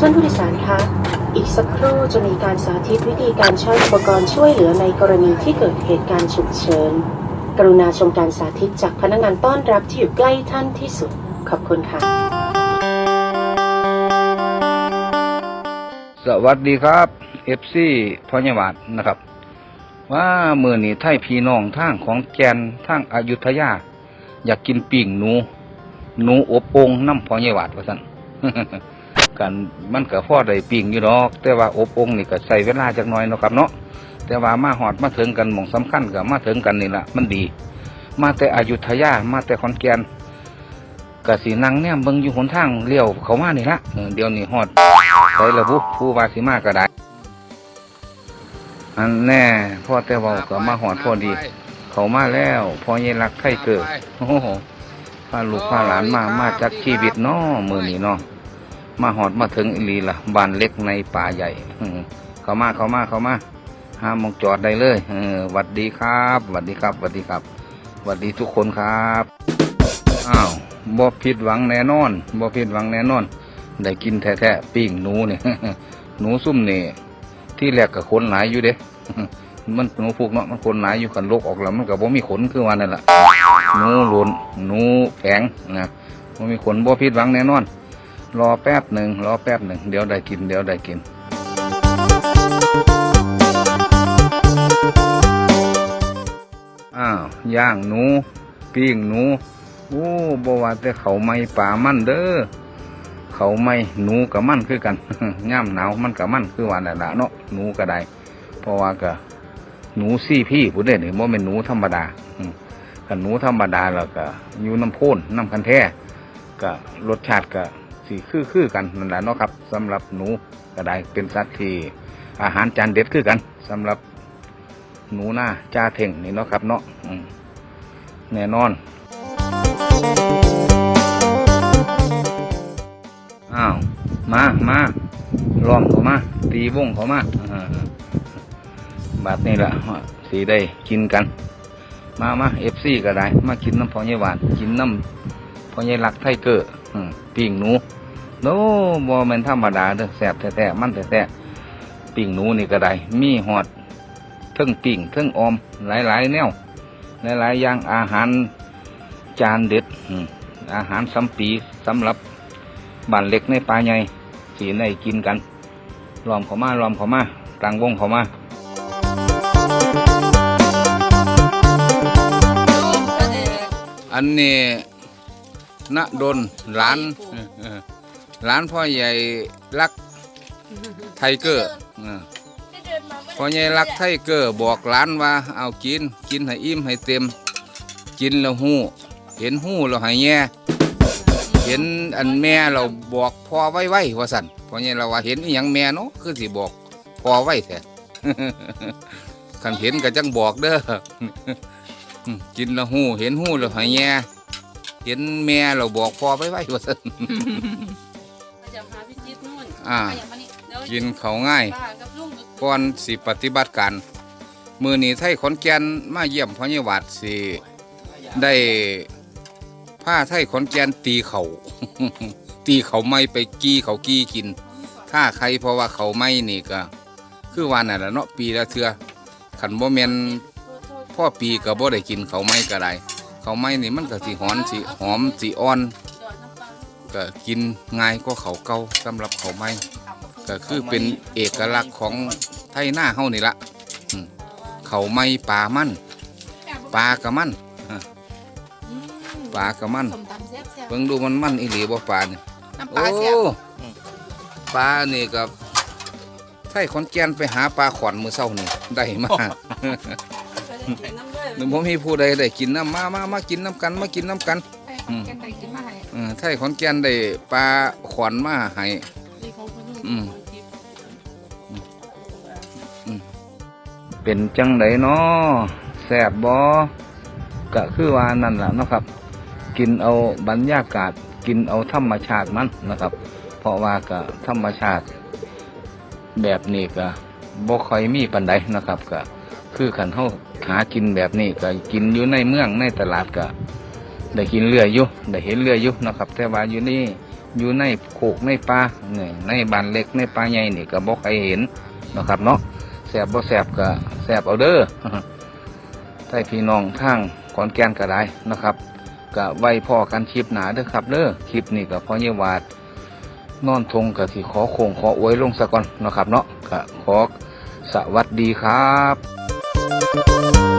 ท่านผู้โดยสารคะ อีกสักครู่จะมีการสาธิตวิธีการใช้อุปกรณ์ช่วยเหลือในกรณีที่เกิดเหตุการณ์ฉุกเฉิน กรุณาชมการสาธิตจากพนักงานต้อนรับที่อยู่ใกล้ท่านที่สุด ขอบคุณค่ะ สวัสดีครับเอฟซีพญวัดนะครับ ว่าเมื่อนี้ไทยพี่น้องทางของแกนทางอายุทยา อยากกินปิ่งหนู หนูอบองน้ำพญวัดว่าสั่น กันมันก็พอได้ปิ่งอยู่ดอก แต่ว่าอบโองนี่ก็ใส่เวลาจักหน่อยเนาะครับเนาะแต่ว่ามาหอดมาถึงกันหมองสำคัญกับมาถึงกันนี่ละมันดี มาแต่อายุทยามาแต่ขอนแก่นกะสีนังเนี่ยเบิ่งอยู่หนทางเลี้ยวเขามานี่ละเออเดี๋ยวนี้ฮอดใส่ระบุผู้วาสิมาก็ได้อันแน่พ่อแต่เว่าก็มาหอดพอดี เขามาแล้วพอเยรักไข่เกิดโอ้โห พาลูกพาหลานมามาจากชีวิตเนาะมือนี้เนาะมาหอดมาถึงอีหลีละบ้านเล็กในป่าใหญ่อืเขามาเขามาเขามาห้ามมองจอดได้เลยเออหวัดดีครับหวัดดีครับหวัดดีครับหวัดดีทุกคนครับอ้าวบ่ผิดหวังแน่นอนบ่ผิดหวังแน่นอน ได้กินแท้ๆปิ้งหนูเนี่ยหนูซุ่มนี่ที่แรกกับขนหลายอยู่เด้มันหนูพวกเนาะมันขนหลายอยู่กันลกออกแล้วมันก็บ่มีขนคือว่านั่นแหละ หนูหลุนหนูแข็งนะบ่มีขนบ่ผิดหวังแน่นอน รอแป๊บหนึ่งรอแป๊บหนึ่งเดี๋ยวได้กินเดี๋ยวได้กินอ้าวย่างหนูปิ้งหนูโอ้บ่ว่าแต่เขาไม่ป่ามันเด้อเขาไม่หนูกับมันคือกันย่ำหนาวมันกับมันคือว่านั่นละเนาะหนูก็ได้เพราะว่าก็หนูซี่พี่ผู้เด่นนี่บ่เป็นหนูธรรมดา อืมคันหนูธรรมดาแล้วก็อยู่น้ำโพนน้ำคันแท้ก็รสชาติก็สีคือคือกันนั่นแหละเนาะครับสำหรับหนูก็ได้เป็นสัตว์ที่อาหารจานเด็ดคือกันสำหรับหนูหน้าจ้าเท่งนี่เนาะครับ เนาะแน่นอนอ้าวมามาล้อมเขามา ตีวงเขามาอ่าบาดนี่แหละสีได้กินกัน มามาเอฟซีก็ได้ มากินน้ำพอใหญ่หวาน กินน้ำพอใหญ่หลักไทเกอร์อืมปิ้งหนูโน้บอแมนธรรมดาเด้อแสบแท้ๆมันแท้ๆปิ้งหนูนี่ก็ได้ มีหอดเทิงปิ้งเทิงออม หลายๆแนวหลายๆอย่างอาหารจานเด็ดอาหารสำปีสำหรับบ้านเล็กในป่าใหญ่สีในกินกันล้อมเขามาล้อมเขามาต่างวงเขามา อันนี้ณดนหลานเออหลานพ่อใหญ่รักไทเกอร์เออพ่อใหญ่รักไทเกอร์บอกหลานว่าเอากินกินให้อิ่มให้เต็ม กินแล้วหู้ เห็นหู้แล้วให้แย่เห็นอันแม่เราบอกพ่อไว้ไว้ว่าสั่นเพราะงี้เราว่าเห็นอหยังแม่เนาะคือสิบอกพ่อไว้แท้ คันเห็นก็จังบอกเด้อ กินและหูเห็นหูแล้วหายแย่เห็นแม่เราบอกพ่อไว้ไว้ว่าสั่นจะพาพี่จิ๊บนู่นอ่าไปย่งมานี่เดี๋ยวกินเขาวง่ายป้ากับลุงก่อนสิปฏิบัติการมือนี้ไทยขอนแก่นมาเยี่ยมพ่อใหญ่หวัดสิได้ผ้าไทยขอนแก่นตีเขาตีเขาไม่ไปกี้เขากี้กิน ถ้าใครเพราะว่าเขาไม่นี่ก็ คือวันนั่นแหละเนาะปีละเทือขันบ่แมน พ่อปีก็บ่ได้กินเขาไม่ก็ได้เขาไม่นี่มันก็สิหอนสิหอมสิอ่อนดอนน้ำปลาก็กินง่ายกว่าเขาเก่าสำหรับเขาไม่ก็คือเป็นเอกลักษณ์ของไทยหน้าเฮานี่ละอืมเขาไม่ปลามันปลากระมันอะอืมปลากระมันส้มตำแซ่บแซ่บเบิ่งดูมันมันอีหลีบ่ปลาเนี่ยน้ำปโอ้ลาแซ่บปลานี่ก็ไทยขอนแก่นไปหาปลาขอนมื้อเช้านี่ได้มาไปได้กิ นน้ำด้วยหรือผมมีผู้ใดได้กินน้ำมามามากินน้ำกันมากินน้ำกันให้แกงไก่กินมาให้เออไทยขอนแก่นได้ปลาขอนมาให้นี่ของคุณลุงอืมของจิ๊บเป็นจังไดเนาะแซ่บบ่ก็คือว่านั่นล่ะเนาะครับ กินเอาบรรยากาศ กินเอาธรรมชาติมันนะครับ เพราะว่าก็ธรรมชาติ แบบนี้ก็บ่ค่อยมีปันใดนะครับก็ คือขันเฮาหากินแบบนี้ก็กินอยู่ในเมืองในตลาดก็ได้กินเรือยอยู่ได้เห็นเรือยอยู่นะครับ แต่ว่าอยู่นี่อยู่ในโขกในป่าเนี่ยในบานเล็กในป่าใหญ่นี่ก็บ่ใครเห็นนะครับเนาะแสบบ่แสบก็แสบเอาเด้อใต้พี่น้องทางขอนแก่นก็ได้นะครับก็ไว้พ่อกันคลิปหนาเด้อครับเด้อคลิปนี้ก็พอเยวาดนอนทงก็สิขอโคงขออวยลงซะก่อนนะครับเนาะก็ขอสวัสดีครับ Música